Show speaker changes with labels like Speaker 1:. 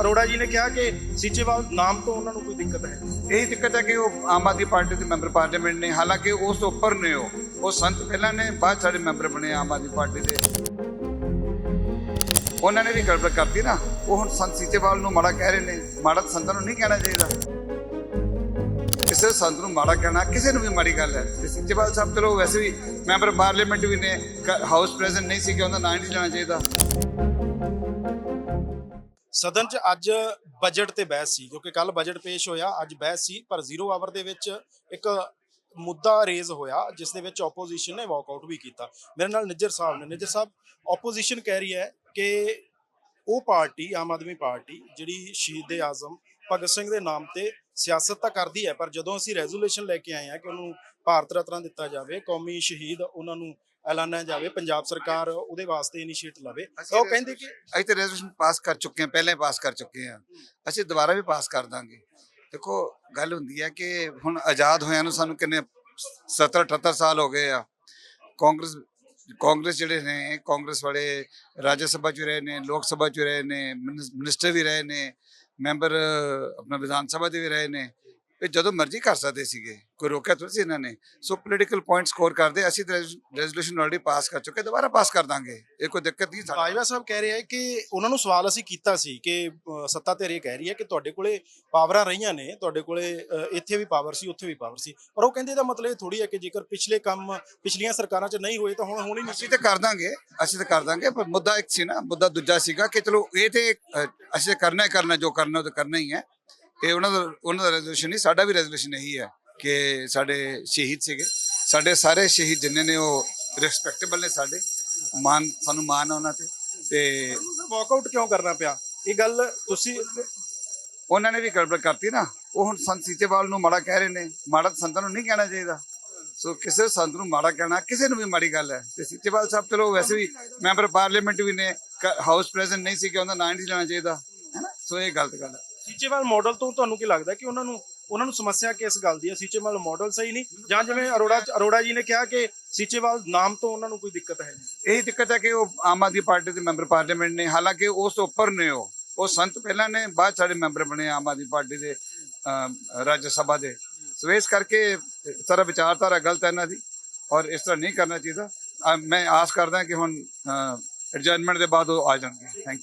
Speaker 1: ਅਰੋੜਾ ਜੀ ਨੇ ਕਿਹਾ ਕਿ ਸੀਚੇਵਾਲ ਨਾਮ ਤੋਂ ਉਹਨਾਂ ਨੂੰ ਕੋਈ ਦਿੱਕਤ ਹੈ
Speaker 2: ਇਹ ਦਿੱਕਤ ਹੈ ਕਿ ਉਹ ਆਮ ਆਦਮੀ ਪਾਰਟੀ ਦੇ ਮੈਂਬਰ ਪਾਰਲੀਮੈਂਟ ਨੇ, ਹਾਲਾਂਕਿ ਉਸ ਤੋਂ ਉੱਪਰ ਨੇ ਉਹ। ਉਹ ਸੰਤ ਪਹਿਲਾਂ ਨੇ, ਬਾਅਦ ਸਾਡੇ ਮੈਂਬਰ ਬਣੇ ਆਮ ਆਦਮੀ ਪਾਰਟੀ ਦੇ। ਉਹਨਾਂ ਨੇ ਵੀ ਗੜਬੜ ਕਰਤੀ ਨਾ। ਉਹ ਹੁਣ ਸੰਤ ਸੀਚੇਵਾਲ ਨੂੰ ਮਾੜਾ ਕਹਿ ਰਹੇ ਨੇ। ਮਾੜਾ ਤਾਂ ਸੰਤਾਂ ਨੂੰ ਨਹੀਂ ਕਹਿਣਾ ਚਾਹੀਦਾ। ਕਿਸੇ ਸੰਤ ਨੂੰ ਮਾੜਾ ਕਹਿਣਾ, ਕਿਸੇ ਨੂੰ ਵੀ ਮਾੜੀ ਗੱਲ ਹੈ। ਤੇ ਸੀਚੇਵਾਲ ਸਾਹਿਬ, ਚਲੋ ਵੈਸੇ ਵੀ ਮੈਂਬਰ ਪਾਰਲੀਮੈਂਟ ਵੀ ਨੇ। ਹਾਊਸ ਪ੍ਰੈਜ਼ੀਡੈਂਟ ਨਹੀਂ ਸੀ ਕਿ ਉਹਦਾ ਨਾਂ ਹੀ ਨਹੀਂ ਲੈਣਾ ਚਾਹੀਦਾ।
Speaker 1: ਸਦਨ 'ਚ ਅੱਜ ਬਜਟ ਤੇ ਬਹਿਸ ਸੀ, ਕਿਉਂਕਿ ਕੱਲ ਬਜਟ ਪੇਸ਼ ਹੋਇਆ, ਅੱਜ ਬਹਿਸ ਸੀ, ਪਰ ਜ਼ੀਰੋ ਆਵਰ ਦੇ ਵਿੱਚ ਇੱਕ ਮੁੱਦਾ ਰੇਜ਼ ਹੋਇਆ, ਜਿਸ ਦੇ ਵਿੱਚ ਆਪੋਜੀਸ਼ਨ ਨੇ ਵਾਕਆਊਟ ਵੀ ਕੀਤਾ। ਮੇਰੇ ਨਾਲ ਨਿੱਜਰ ਸਾਹਿਬ ਨੇ। ਨਿੱਜਰ ਸਾਹਿਬ ਆਪੋਜੀਸ਼ਨ ਕਹਿ ਰਹੀ ਹੈ ਕਿ ਉਹ ਪਾਰਟੀ, ਆਮ ਆਦਮੀ ਪਾਰਟੀ, ਜਿਹੜੀ ਸ਼ਹੀਦ ਆਜ਼ਮ ਭਗਤ ਸਿੰਘ ਦੇ ਨਾਮ ਤੇ ਸਿਆਸਤ ਤਾਂ ਕਰਦੀ ਹੈ ਪਰ ਜਦੋਂ ਅਸੀਂ ਰੈਜ਼ੋਲੂਸ਼ਨ ਲੈ ਕੇ ਆਏ ਹਾਂ ਕਿ ਉਹਨੂੰ ਭਾਰਤ ਰਤਨ ਦਿੱਤਾ ਜਾਵੇ ਕੌਮੀ ਸ਼ਹੀਦ ਉਹਨਾਂ ਨੂੰ ਐਲਾਨਿਆ ਜਾਵੇ ਪੰਜਾਬ ਸਰਕਾਰ ਉਹਦੇ ਵਾਸਤੇ ਇਨੀਸ਼ੀਏਟ ਲਵੇ ਉਹ ਕਹਿੰਦੇ ਕਿ
Speaker 2: ਅਸੀਂ ਤਾਂ ਰੈਜ਼ੋਲੂਸ਼ਨ ਪਾਸ ਕਰ ਚੁੱਕੇ ਹਾਂ ਪਹਿਲਾਂ ਪਾਸ ਕਰ ਚੁੱਕੇ ਹਾਂ। ਅਸੀਂ ਦੁਬਾਰਾ ਵੀ ਪਾਸ ਕਰ ਦਾਂਗੇ। ਦੇਖੋ ਗੱਲ ਹੁੰਦੀ ਹੈ ਕਿ ਹੁਣ ਆਜ਼ਾਦ ਹੋਇਆਂ ਨੂੰ ਸਾਨੂੰ ਕਿੰਨੇ 70 78 ਸਾਲ ਹੋ ਗਏ ਆ। ਕਾਂਗਰਸ ਕਾਂਗਰਸ ਜਿਹੜੇ ਨੇ ਕਾਂਗਰਸ ਵਾਲੇ ਰਾਜ ਸਭਾ ਚ ਰਹੇ ਨੇ ਲੋਕ ਸਭਾ ਚ ਰਹੇ ਨੇ ਮਿਨਿਸ- ਮਿਨਿਸਟਰ ਵੀ ਰਹੇ ਨੇ। ਮੈਂਬਰ ਆਪਣਾ ਵਿਧਾਨ ਸਭਾ ਦੇ ਵੀ ਰਹੇ ਨੇ। ਇਹ ਜਦੋਂ ਮਰਜ਼ੀ ਕਰ ਸਕਦੇ ਸੀਗੇ ਕੋਈ ਰੋਕਿਆ ਥੋੜੀ ਸੀ ਇਹਨਾਂ ਨੇ। ਸੋ ਪੋਲੀਟੀਕਲ ਪੁਆਇੰਟ ਸਕੋਰ ਕਰਦੇ ਅਸੀਂ ਤਾਂ ਰੈਜ਼ੋਲੂਸ਼ਨ ਆਲਰੇਡੀ ਪਾਸ ਕਰ ਚੁੱਕੇ ਦੁਬਾਰਾ ਪਾਸ ਕਰ ਦਾਂਗੇ। ਇਹ ਕੋਈ ਦਿੱਕਤ ਨਹੀਂ ਸਾਡੇ।
Speaker 1: ਬਾਜਵਾ ਸਾਹਿਬ ਕਹਿ ਰਹੇ ਹੈ ਕਿ ਉਹਨਾਂ ਨੂੰ ਸਵਾਲ ਅਸੀਂ ਕੀਤਾ ਸੀ ਕਿ ਸੱਤਾ ਧਿਰ ਇਹ ਕਹਿ ਰਹੀ ਹੈ ਕਿ ਤੁਹਾਡੇ ਕੋਲੇ ਪਾਵਰਾਂ ਰਹੀਆਂ ਨੇ ਤੁਹਾਡੇ ਕੋਲੇ ਇੱਥੇ ਵੀ ਪਾਵਰ ਸੀ ਉੱਥੇ ਵੀ ਪਾਵਰ ਸੀ। ਪਰ ਉਹ ਕਹਿੰਦੇ ਦਾ ਮਤਲਬ ਇਹ ਥੋੜੀ ਹੈ ਕਿ ਜੇਕਰ ਪਿਛਲੇ ਕੰਮ ਪਿਛਲੀਆਂ ਸਰਕਾਰਾਂ 'ਚ ਨਹੀਂ ਹੋਏ ਤਾਂ ਹੁਣ ਹੋਣੀ ਨਹੀਂ
Speaker 2: ਅਸੀਂ ਤਾਂ ਕਰ ਦਾਂਗੇ ਅਸੀਂ ਤਾਂ ਕਰ ਦਾਂਗੇ ਪਰ ਮੁੱਦਾ ਇੱਕ ਸੀ ਨਾ ਮੁੱਦਾ ਦੂਜਾ ਸੀਗਾ ਕਿ ਚਲੋ ਇਹ ਤੇ ਅਸੀਂ ਕਰਨਾ ਹੀ ਕਰਨਾ ਜੋ ਕਰਨਾ ਉਹ ਤਾਂ ਕਰਨਾ ਹੀ ਹੈ। ਇਹ ਉਹਨਾਂ ਦਾ ਉਹਨਾਂ ਦਾ ਰੈਜ਼ੋਲੂਸ਼ਨ ਨਹੀਂ ਸਾਡਾ ਵੀ ਰੈਜ਼ੋਲੂਸ਼ਨ ਇਹੀ ਹੈ ਕਿ ਸਾਡੇ ਸ਼ਹੀਦ ਸੀਗੇ। ਸਾਡੇ ਸਾਰੇ ਸ਼ਹੀਦ ਜਿੰਨੇ ਨੇ ਉਹ ਰਿਸਪੈਕਟੇਬਲ ਨੇ ਸਾਡੇ। ਮਾਨ ਸਾਨੂੰ ਮਾਨ ਆ ਉਹਨਾਂ ਤੇ। ਤੇ
Speaker 1: ਵਾਕਆਊਟ ਕਿਉਂ ਕਰਨਾ ਪਿਆ? ਇਹ ਗੱਲ ਤੁਸੀਂ
Speaker 2: ਉਹਨਾਂ ਨੇ ਵੀ ਗੜਬੜ ਕਰਤੀ ਨਾ। ਉਹ ਹੁਣ ਸੰਤ ਸੀਚੇਵਾਲ ਨੂੰ ਮਾੜਾ ਕਹਿ ਰਹੇ ਨੇ। ਮਾੜਾ ਸੰਤਾਂ ਨੂੰ ਨਹੀਂ ਕਹਿਣਾ ਚਾਹੀਦਾ। ਸੋ ਕਿਸੇ ਸੰਤ ਨੂੰ ਮਾੜਾ ਕਹਿਣਾ ਕਿਸੇ ਨੂੰ ਵੀ ਮਾੜੀ ਗੱਲ ਹੈ। ਤੇ ਸੀਚੇਵਾਲ ਸਾਹਿਬ ਚਲੋ ਵੈਸੇ ਵੀ ਮੈਂਬਰ ਪਾਰਲੀਮੈਂਟ ਵੀ ਨੇ। ਹਾਊਸ ਪ੍ਰੈਜ਼ੀਡੈਂਟ ਨਹੀਂ ਸੀ ਕਿ ਉਹਦਾ ਨਾਂ ਹੀ ਨਹੀਂ ਲੈਣਾ ਚਾਹੀਦਾ। ਹੈ ਨਾ ਸੋ ਇਹ ਗਲਤ ਗੱਲ ਹੈ।
Speaker 1: ਸੀਚੇਵਾਲ ਮਾਡਲ ਤੋਂ ਤੁਹਾਨੂੰ ਕੀ ਲੱਗਦਾ ਕਿ ਉਹਨਾਂ ਨੂੰ ਉਹਨਾਂ ਨੂੰ ਸਮੱਸਿਆ ਕਿਸ ਗੱਲ ਦੀ ਹੈ? ਸੀਚੇਵਾਲ ਮਾਡਲ ਸਹੀ ਨਹੀਂ? ਜਾਂ ਜਿਵੇਂ ਅਰੋੜਾ ਅਰੋੜਾ ਜੀ ਨੇ ਕਿਹਾ ਕਿ ਸੀਚੇਵਾਲ ਨਾਮ ਤੋਂ ਉਹਨਾਂ ਨੂੰ ਕੋਈ ਦਿੱਕਤ ਹੈ ਨਹੀਂ।
Speaker 2: ਇਹ ਦਿੱਕਤ ਹੈ ਕਿ ਉਹ ਆਮ ਆਦਮੀ ਪਾਰਟੀ ਦੇ ਮੈਂਬਰ ਪਾਰਲੀਮੈਂਟ ਨੇ ਹਾਲਾਂਕਿ ਉਸ ਤੋਂ ਉੱਪਰ ਨੇ ਉਹ। ਉਹ ਸੰਤ ਪਹਿਲਾਂ ਨੇ ਬਾਅਦ ਸਾਡੇ ਮੈਂਬਰ ਬਣੇ ਆਮ ਆਦਮੀ ਪਾਰਟੀ ਦੇ ਰਾਜ ਸਭਾ ਦੇ। ਸੋ ਇਸ ਕਰਕੇ ਸਾਰਾ ਵਿਚਾਰਧਾਰਾ ਗਲਤ ਹੈ ਇਹਨਾਂ ਦੀ ਔਰ ਇਸ ਤਰ੍ਹਾਂ ਨਹੀਂ ਕਰਨਾ ਚਾਹੀਦਾ। ਮੈਂ ਆਸ ਕਰਦਾ ਕਿ ਹੁਣ ਐਡਜਸਟਮੈਂਟ ਦੇ ਬਾਅਦ ਉਹ ਆ ਜਾਣਗੇ। ਥੈਂਕ